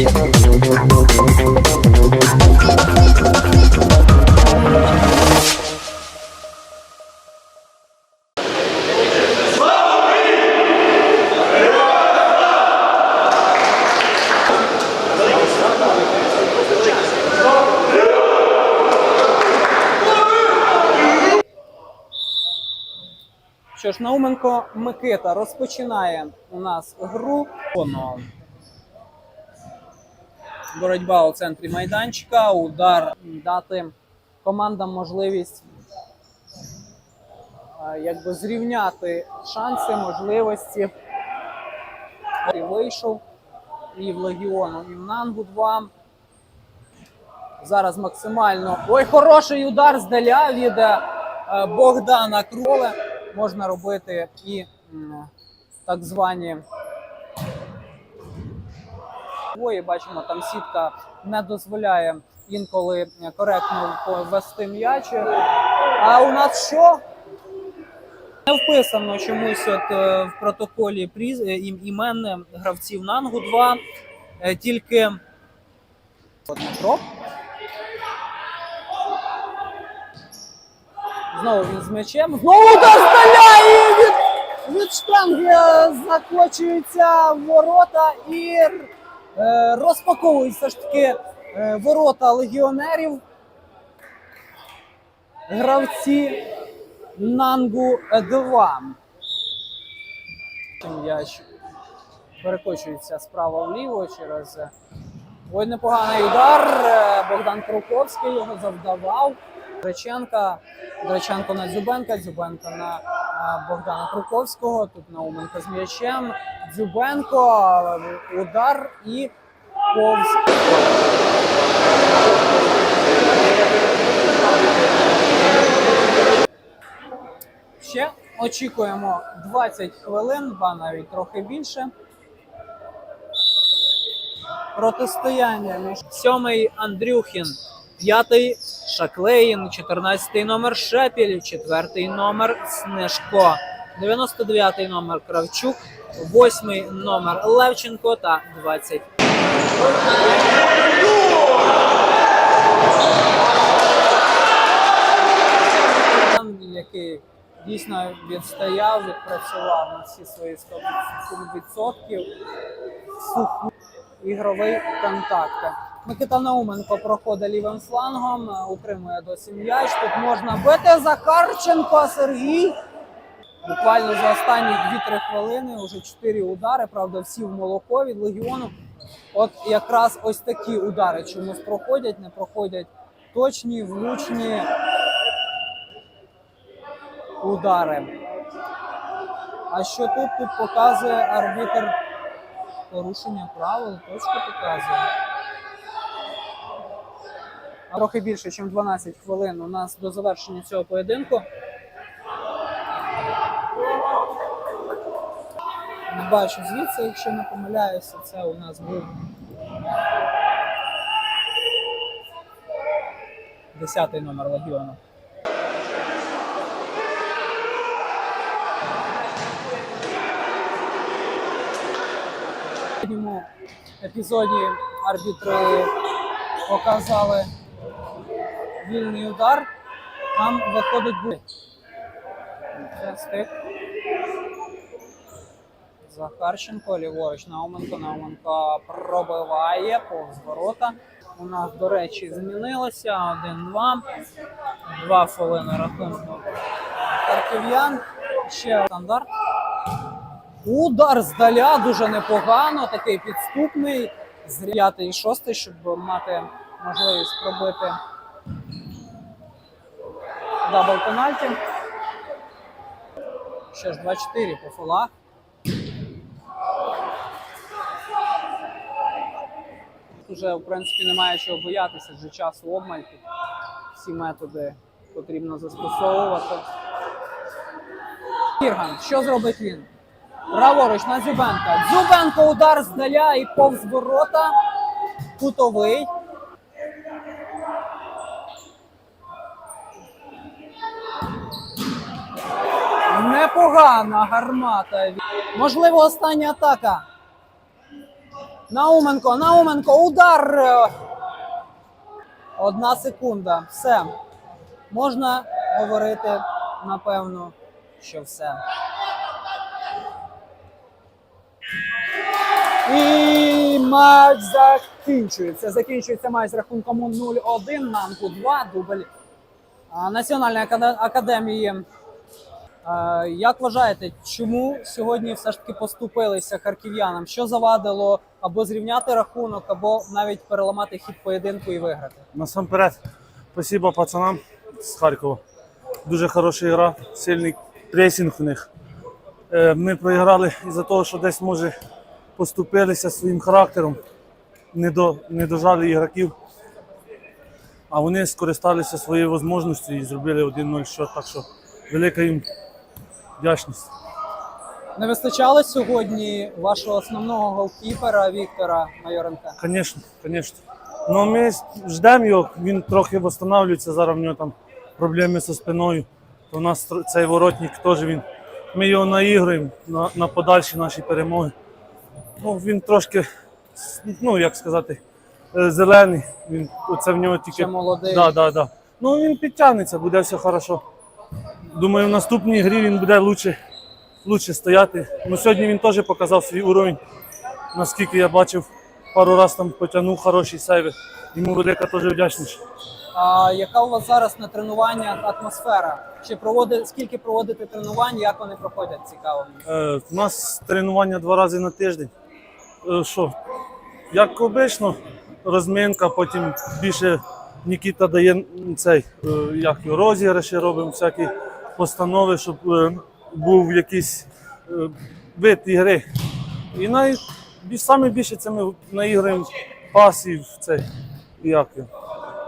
Що ж, Науменко Микита розпочинає у нас гру. Боротьба у центрі майданчика, удар дати командам можливість якби зрівняти шанси, можливості. І вийшов і в Легіону, і в Нангу 2. Зараз максимально. Ой, хороший удар здаля від е, Богдана Кроле. Можна робити і так звані. Двоє бачимо, там сітка не дозволяє інколи коректно ввести м'яч. А у нас що? Не вписано чомусь от е, в протоколі пріз... е, ім- імен гравців Нангу 2. Е, Тільки Дмитро. Знову він з м'ячем. Знову доставляє від, від штанги закочуються ворота і розпаковують все ж таки е, ворота легіонерів. Гравці Нангу 2. М'яч перекочується справа вліво через. е, Ой, непоганий удар. Е, Богдан Круковський його завдавав. Греченка, Греченко на Дзюбенка, Дзюбенко на е, Богдана Круковського. Тут Науменко з м'ячем. Дзюбенко, е, удар і повз. Ще очікуємо 20 хвилин, ба навіть трохи більше. Протистояння між сьомий Андрюхін, п'ятий Шаклеїн, 14 номер Шепіль, четвертий номер Снежко, 99 номер Кравчук, восьмий номер Левченко та 20. Який дійсно відстояв, відпрацював на всі свої 100% суху ігровий контакт. Микита Науменко проходить лівим флангом, е, утримує досі м'яч. Тут можна бити Захарченко Сергій. Буквально за останні 2-3 хвилини вже 4 удари, правда, всі в молоко від легіону. От якраз ось такі удари чомусь проходять, не проходять точні, влучні удари. А що тут? Тут показує арбітр порушення правил, точку показує. Трохи більше, ніж 12 хвилин у нас до завершення цього поєдинку. Не бачу звідси, якщо не помиляюся, це у нас був 10 номер легіону. В епізоді арбітри показали вільний удар. Там виходить бу. Це. Захарченко, ліворуч Науменко. Науменко пробиває повз ворота. У нас, до речі, змінилося 1-2. Два хвилини рахунку харків'ян. Ще стандарт. Удар здаля дуже непогано, такий підступний. З 5 і 6, щоб мати можливість пробити дабл пенальті. Що ж, 2-4 по фолах. Уже, в принципі, немає чого боятися, вже часу обмаль. Тут Всі методи потрібно застосовувати. Кірган, що зробить він? Праворуч на Дзюбенка. Дзюбенко удар здаля і повз ворота. Кутовий. Непогана гармата. Можливо, остання атака. Науменко, Науменко, удар! Одна секунда. Все. Можна говорити, напевно, що все. І матч закінчується. Закінчується матч з рахунком 0-1, Нанку 2, дубль Національної академії. Е, Як вважаєте, чому сьогодні все ж таки поступилися харків'янам? Що завадило або зрівняти рахунок, або навіть переламати хід поєдинку і виграти? Насамперед, спасибо пацанам з Харкова. Дуже хороша гра, сильний пресінг у них. Е, Ми проіграли із-за того, що десь може поступилися своїм характером, не, до, не дожали ігроків. А вони скористалися своєю можливістю і зробили 1-0 счет. Так що велика їм вдячність. Не вистачало сьогодні вашого основного голкіпера Віктора Майоренка? Звісно, звісно. Ну ми ждемо його, він трохи встановлюється, зараз в нього там проблеми зі спиною. То у нас цей воротник теж він. Ми його наігруємо на, на подальші наші перемоги. Ну, він трошки, ну як сказати, е, зелений. Він, оце в нього тільки. Ще молодий. Да, да, да. Ну він підтягнеться, буде все хорошо. Думаю, в наступній грі він буде лучше, лучше стояти. Ну, сьогодні він теж показав свій уровень. Наскільки я бачив, пару разів там потягнув хороші сейви. Йому велика теж вдячність. А яка у вас зараз на тренуваннях атмосфера? Чи проводите скільки проводите тренувань? Як вони проходять? Цікаво. Е, у нас тренування два рази на тиждень. Е, що? Як обично, розминка, потім більше Нікіта дає цей, е, як розіграші робимо, всякі постанови, щоб е, був якийсь е, вид ігри. І най, саме більше це ми наіграємо пасів цей, як,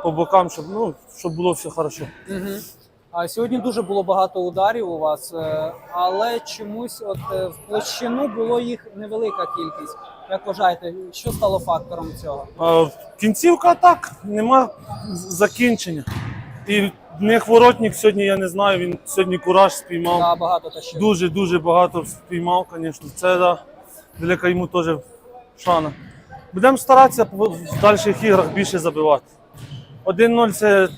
по бокам, щоб, ну, щоб було все хорошо. Угу. А сьогодні дуже було багато ударів у вас, е, але чомусь от в площину було їх невелика кількість. Як вважаєте, що стало фактором цього? А, кінцівка так, нема закінчення. І них воротник сьогодні, я не знаю, він сьогодні кураж спіймав. Та багато тащив. Дуже-дуже багато спіймав, звісно. Це да, велика йому теж шана. Будемо старатися в дальших іграх більше забивати. 1-0 це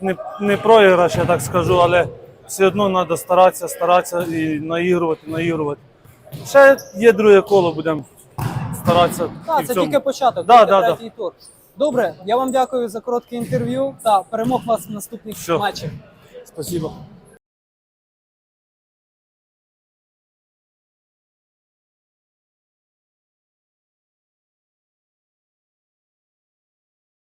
не, не проіграш, я так скажу, але все одно треба старатися, старатися і наігрувати, наігрувати. Ще є друге коло, будемо старатися. Так, це тільки початок, Да, тільки да, да. тур. Добре, я вам дякую за коротке інтерв'ю та перемог вас в наступних Все. матчах. Спасибо.